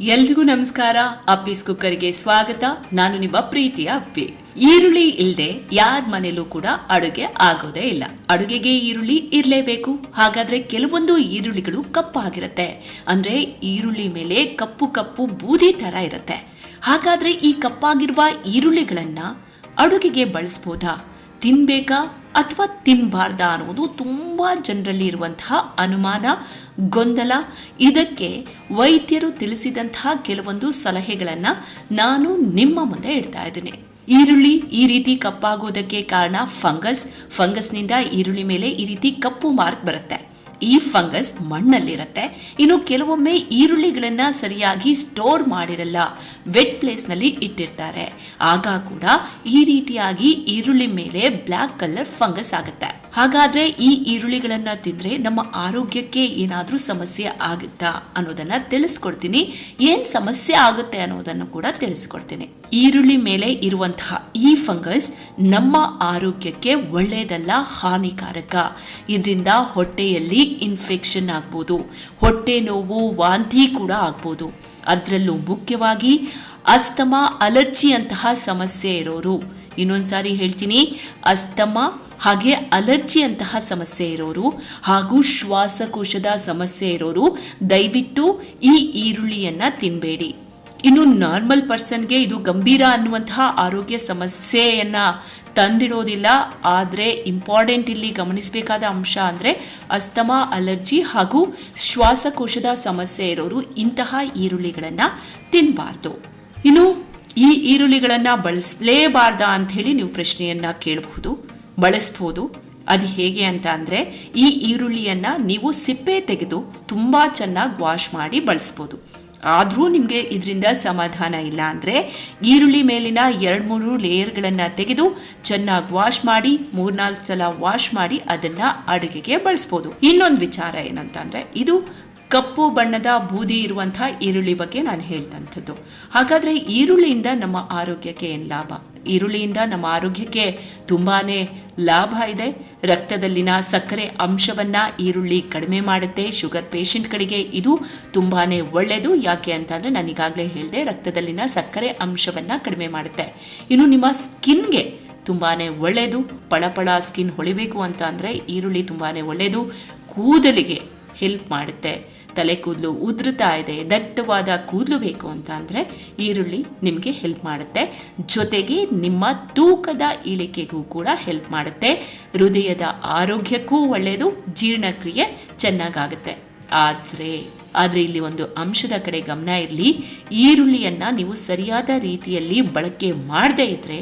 ಎಲ್ರಿಗೂ ನಮಸ್ಕಾರ. ಅಪ್ಪೀಸ್ ಕುಕ್ಕರ್ಗೆ ಸ್ವಾಗತ. ನಾನು ನಿಮ್ಮ ಪ್ರೀತಿಯ ಅಪ್ಪಿ. ಈರುಳ್ಳಿ ಇಲ್ಲದೆ ಯಾರ ಮನೆಯಲ್ಲೂ ಕೂಡ ಅಡುಗೆ ಆಗೋದೇ ಇಲ್ಲ. ಅಡುಗೆಗೆ ಈರುಳ್ಳಿ ಇರಲೇಬೇಕು. ಹಾಗಾದ್ರೆ ಕೆಲವೊಂದು ಈರುಳ್ಳಿಗಳು ಕಪ್ಪಾಗಿರುತ್ತೆ. ಅಂದ್ರೆ ಈರುಳ್ಳಿ ಮೇಲೆ ಕಪ್ಪು ಕಪ್ಪು ಬೂದಿ ತರ ಇರುತ್ತೆ. ಹಾಗಾದ್ರೆ ಈ ಕಪ್ಪಾಗಿರುವ ಈರುಳ್ಳಿಗಳನ್ನ ಅಡುಗೆಗೆ ಬಳಸ್ಬೋದಾ? ತಿನ್ಬೇಕಾ? ಅಥವಾ ತಿನ್ನಬಾರ್ದ ಅನ್ನುವುದು ತುಂಬ ಜನರಲ್ಲಿ ಇರುವಂತಹ ಅನುಮಾನ, ಗೊಂದಲ. ಇದಕ್ಕೆ ವೈದ್ಯರು ತಿಳಿಸಿದಂತಹ ಕೆಲವೊಂದು ಸಲಹೆಗಳನ್ನು ನಾನು ನಿಮ್ಮ ಮುಂದೆ ಇಡ್ತಾ ಇದ್ದೀನಿ. ಈರುಳ್ಳಿ ಈ ರೀತಿ ಕಪ್ಪಾಗೋದಕ್ಕೆ ಕಾರಣ, ಫಂಗಸ್. ಫಂಗಸ್ನಿಂದ ಈರುಳ್ಳಿ ಮೇಲೆ ಈ ರೀತಿ ಕಪ್ಪು ಮಾರ್ಕ್ ಬರುತ್ತೆ. ಈ ಫಂಗಸ್ ಮಣ್ಣಲ್ಲಿರುತ್ತೆ. ಇನ್ನು ಕೆಲವೊಮ್ಮೆ ಈರುಳ್ಳಿಗಳನ್ನ ಸರಿಯಾಗಿ ಸ್ಟೋರ್ ಮಾಡಿರಲ್ಲ ವೆಟ್ ಪ್ಲೇಸ್ನಲ್ಲಿ ಇಟ್ಟಿರ್ತಾರೆ. ಆಗ ಕೂಡ ಈ ರೀತಿಯಾಗಿ ಈರುಳ್ಳಿ ಮೇಲೆ ಬ್ಲ್ಯಾಕ್ ಕಲರ್ ಫಂಗಸ್ ಆಗುತ್ತೆ. ಹಾಗಾದ್ರೆ ಈ ಈರುಳ್ಳಿಗಳನ್ನ ತಿಂದ್ರೆ ನಮ್ಮ ಆರೋಗ್ಯಕ್ಕೆ ಏನಾದ್ರೂ ಸಮಸ್ಯೆ ಆಗುತ್ತಾ ಅನ್ನೋದನ್ನ ತಿಳಿಸ್ಕೊಡ್ತೀನಿ. ಏನ್ ಸಮಸ್ಯೆ ಆಗುತ್ತೆ ಅನ್ನೋದನ್ನು ಕೂಡ ತಿಳಿಸ್ಕೊಡ್ತೀನಿ. ಈರುಳ್ಳಿ ಮೇಲೆ ಇರುವಂತಹ ಈ ಫಂಗಸ್ ನಮ್ಮ ಆರೋಗ್ಯಕ್ಕೆ ಒಳ್ಳೆಯದಲ್ಲ, ಹಾನಿಕಾರಕ. ಇದರಿಂದ ಹೊಟ್ಟೆಯಲ್ಲಿ ಇನ್ಫೆಕ್ಷನ್ ಆಗ್ಬೋದು. ಹೊಟ್ಟೆ ನೋವು, ವಾಂತಿ ಕೂಡ ಆಗ್ಬೋದು. ಅದರಲ್ಲೂ ಮುಖ್ಯವಾಗಿ ಅಸ್ತಮಾ ಅಲರ್ಜಿ ಅಂತಹ ಸಮಸ್ಯೆ ಇರೋರು. ಇನ್ನೊಂದ್ಸಾರಿ ಹೇಳ್ತೀನಿ, ಅಸ್ತಮಾ ಹಾಗೆ ಅಲರ್ಜಿ ಅಂತಹ ಸಮಸ್ಯೆ ಇರೋರು ಹಾಗೂ ಶ್ವಾಸಕೋಶದ ಸಮಸ್ಯೆ ಇರೋರು ದಯವಿಟ್ಟು ಈ ಈರುಳ್ಳಿಯನ್ನು ತಿನ್ನಬೇಡಿ ಇನ್ನು ನಾರ್ಮಲ್ ಪರ್ಸನ್ಗೆ ಇದು ಗಂಭೀರ ಅನ್ನುವಂತಹ ಆರೋಗ್ಯ ಸಮಸ್ಯೆಯನ್ನು ತಂದಿಡೋದಿಲ್ಲ. ಆದರೆ ಇಂಪಾರ್ಟೆಂಟ್ ಇಲ್ಲಿ ಗಮನಿಸಬೇಕಾದ ಅಂಶ ಅಂದರೆ ಅಸ್ತಮಾ, ಅಲರ್ಜಿ ಹಾಗೂ ಶ್ವಾಸಕೋಶದ ಸಮಸ್ಯೆ ಇರೋರು ಇಂತಹ ಈರುಳ್ಳಿಗಳನ್ನು ತಿನ್ನಬಾರ್ದು ಇನ್ನು ಈ ಈರುಳ್ಳಿಗಳನ್ನು ಬಳಸಲೇಬಾರ್ದಾ ಅಂತ ಹೇಳಿ ನೀವು ಪ್ರಶ್ನೆಯನ್ನು ಕೇಳಬಹುದು. ಬಳಸ್ಬೋದು. ಅದು ಹೇಗೆ ಅಂತ ಅಂದರೆ, ಈ ಈರುಳ್ಳಿಯನ್ನು ನೀವು ಸಿಪ್ಪೆ ತೆಗೆದು ತುಂಬ ಚೆನ್ನಾಗಿ ವಾಶ್ ಮಾಡಿ ಬಳಸ್ಬೋದು. ಆದರೂ ನಿಮಗೆ ಇದರಿಂದ ಸಮಾಧಾನ ಇಲ್ಲ ಅಂದರೆ, ಈರುಳ್ಳಿ ಮೇಲಿನ ಎರಡು ಮೂರು ಲೇಯರ್ಗಳನ್ನು ತೆಗೆದು ಚೆನ್ನಾಗಿ ವಾಶ್ ಮಾಡಿ, ಮೂರ್ನಾಲ್ಕು ಸಲ ವಾಶ್ ಮಾಡಿ ಅದನ್ನು ಅಡುಗೆಗೆ ಬಳಸ್ಬೋದು. ಇನ್ನೊಂದು ವಿಚಾರ ಏನಂತಂದರೆ ಇದು ಕಪ್ಪು ಬಣ್ಣದ ಬೂದಿ ಇರುವಂತಹ ಈರುಳ್ಳಿ ಬಗ್ಗೆ ನಾನು ಹೇಳ್ತಂಥದ್ದು. ಹಾಗಾದರೆ ಈರುಳ್ಳಿಯಿಂದ ನಮ್ಮ ಆರೋಗ್ಯಕ್ಕೆ ಏನು ಲಾಭ? ಈರುಳ್ಳಿಯಿಂದ ನಮ್ಮ ಆರೋಗ್ಯಕ್ಕೆ ತುಂಬಾನೇ ಲಾಭ ಇದೆ. ರಕ್ತದಲ್ಲಿನ ಸಕ್ಕರೆ ಅಂಶವನ್ನ ಈರುಳ್ಳಿ ಕಡಿಮೆ ಮಾಡುತ್ತೆ. ಶುಗರ್ ಪೇಷಂಟ್ಗಳಿಗೆ ಇದು ತುಂಬಾನೇ ಒಳ್ಳೆಯದು ಯಾಕೆ ಅಂತಂದರೆ ನಾನು ಈಗಾಗಲೇ ಹೇಳಿದೆ, ರಕ್ತದಲ್ಲಿನ ಸಕ್ಕರೆ ಅಂಶವನ್ನು ಕಡಿಮೆ ಮಾಡುತ್ತೆ. ಇನ್ನು ನಿಮ್ಮ ಸ್ಕಿನ್ಗೆ ತುಂಬಾ ಒಳ್ಳೆಯದು ಪಳಪಳ ಸ್ಕಿನ್ ಹೊಳಿಬೇಕು ಅಂತ ಅಂದರೆ ಈರುಳ್ಳಿ ತುಂಬಾ ಒಳ್ಳೆಯದು ಕೂದಲಿಗೆ ಹೆಲ್ಪ್ ಮಾಡುತ್ತೆ. ತಲೆ ಕೂದಲು ಉದುರುತ್ತಾ ಇದೆ, ದಟ್ಟವಾದ ಕೂದಲು ಬೇಕು ಅಂತ ಅಂದರೆ ಈರುಳ್ಳಿ ನಿಮಗೆ ಹೆಲ್ಪ್ ಮಾಡುತ್ತೆ. ಜೊತೆಗೆ ನಿಮ್ಮ ತೂಕದ ಇಳಿಕೆಗೂ ಕೂಡ ಹೆಲ್ಪ್ ಮಾಡುತ್ತೆ. ಹೃದಯದ ಆರೋಗ್ಯಕ್ಕೂ ಒಳ್ಳೆಯದು ಜೀರ್ಣಕ್ರಿಯೆ ಚೆನ್ನಾಗಾಗುತ್ತೆ. ಆದರೆ ಆದರೆ ಇಲ್ಲಿ ಒಂದು ಅಂಶದ ಕಡೆ ಗಮನ ಇರಲಿ. ಈರುಳ್ಳಿಯನ್ನು ನೀವು ಸರಿಯಾದ ರೀತಿಯಲ್ಲಿ ಬಳಕೆ ಮಾಡದೇ ಇದ್ದರೆ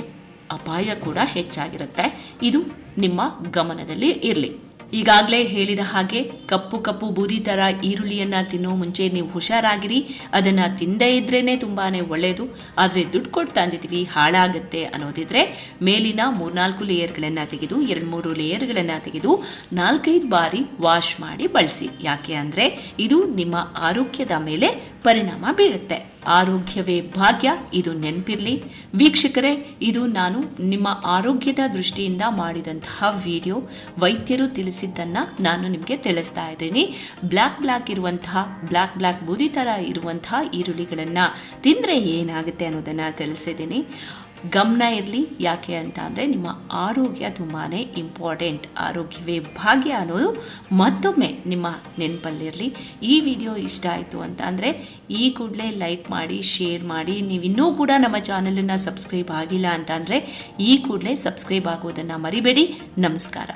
ಅಪಾಯ ಕೂಡ ಹೆಚ್ಚಾಗಿರುತ್ತೆ. ಇದು ನಿಮ್ಮ ಗಮನದಲ್ಲಿ ಇರಲಿ. ಈಗಾಗಲೇ ಹೇಳಿದ ಹಾಗೆ ಕಪ್ಪು ಕಪ್ಪು ಬೂದಿ ಥರ ಈರುಳ್ಳಿಯನ್ನ ತಿನ್ನೋ ಮುಂಚೆ ನೀವು ಹುಷಾರಾಗಿರಿ. ಅದನ್ನು ತಿಂದೇ ಇದ್ರೇ ತುಂಬಾ ಒಳ್ಳೆಯದು ಆದರೆ ದುಡ್ಡು ಕೊಟ್ಟು ತಂದಿದ್ದೀವಿ ಹಾಳಾಗುತ್ತೆ ಅನ್ನೋದಿದ್ರೆ ಮೇಲಿನ ಮೂರ್ನಾಲ್ಕು ಲೇಯರ್ಗಳನ್ನು ತೆಗೆದು ಎರಡು ಮೂರು ಲೇಯರ್ಗಳನ್ನು ತೆಗೆದು ನಾಲ್ಕೈದು ಬಾರಿ ವಾಶ್ ಮಾಡಿ ಬಳಸಿ. ಯಾಕೆ ಅಂದರೆ ಇದು ನಿಮ್ಮ ಆರೋಗ್ಯದ ಮೇಲೆ ಪರಿಣಾಮ ಬೀರುತ್ತೆ. ಆರೋಗ್ಯವೇ ಭಾಗ್ಯ, ಇದು ನೆನಪಿರಲಿ. ವೀಕ್ಷಕರೇ, ಇದು ನಾನು ನಿಮ್ಮ ಆರೋಗ್ಯದ ದೃಷ್ಟಿಯಿಂದ ಮಾಡಿದಂತಹ ವಿಡಿಯೋ. ವೈದ್ಯರು ತಿಳಿಸಿದ್ದನ್ನು ನಾನು ನಿಮಗೆ ತಿಳಿಸ್ತಾ ಇದ್ದೀನಿ. ಬ್ಲ್ಯಾಕ್ ಬ್ಲ್ಯಾಕ್ ಇರುವಂತಹ ಬ್ಲ್ಯಾಕ್ ಬ್ಲ್ಯಾಕ್ ಬೂದಿ ಥರ ಇರುವಂತಹ ಈರುಳ್ಳಿಗಳನ್ನು ತಿಂದರೆ ಏನಾಗುತ್ತೆ ಅನ್ನೋದನ್ನು ತಿಳಿಸಿದ್ದೀನಿ. ಗಮನ ಇರಲಿ. ಯಾಕೆ ಅಂತ ಅಂದರೆ ನಿಮ್ಮ ಆರೋಗ್ಯ ತುಂಬಾ ಇಂಪಾರ್ಟೆಂಟ್ ಆರೋಗ್ಯವೇ ಭಾಗ್ಯ ಅನ್ನೋದು ಮತ್ತೊಮ್ಮೆ ನಿಮ್ಮ ನೆನಪಲ್ಲಿರಲಿ ಈ ವಿಡಿಯೋ ಇಷ್ಟ ಆಯಿತು ಅಂತ ಅಂದರೆ ಈ ಕೂಡಲೇ ಲೈಕ್ ಮಾಡಿ ಶೇರ್ ಮಾಡಿ. ನೀವು ಇನ್ನೂ ಕೂಡ ನಮ್ಮ ಚಾನಲನ್ನು ಸಬ್ಸ್ಕ್ರೈಬ್ ಆಗಿಲ್ಲ ಅಂತ ಅಂದರೆ ಈ ಕೂಡಲೇ ಸಬ್ಸ್ಕ್ರೈಬ್ ಆಗೋದನ್ನು ಮರಿಬೇಡಿ. ನಮಸ್ಕಾರ.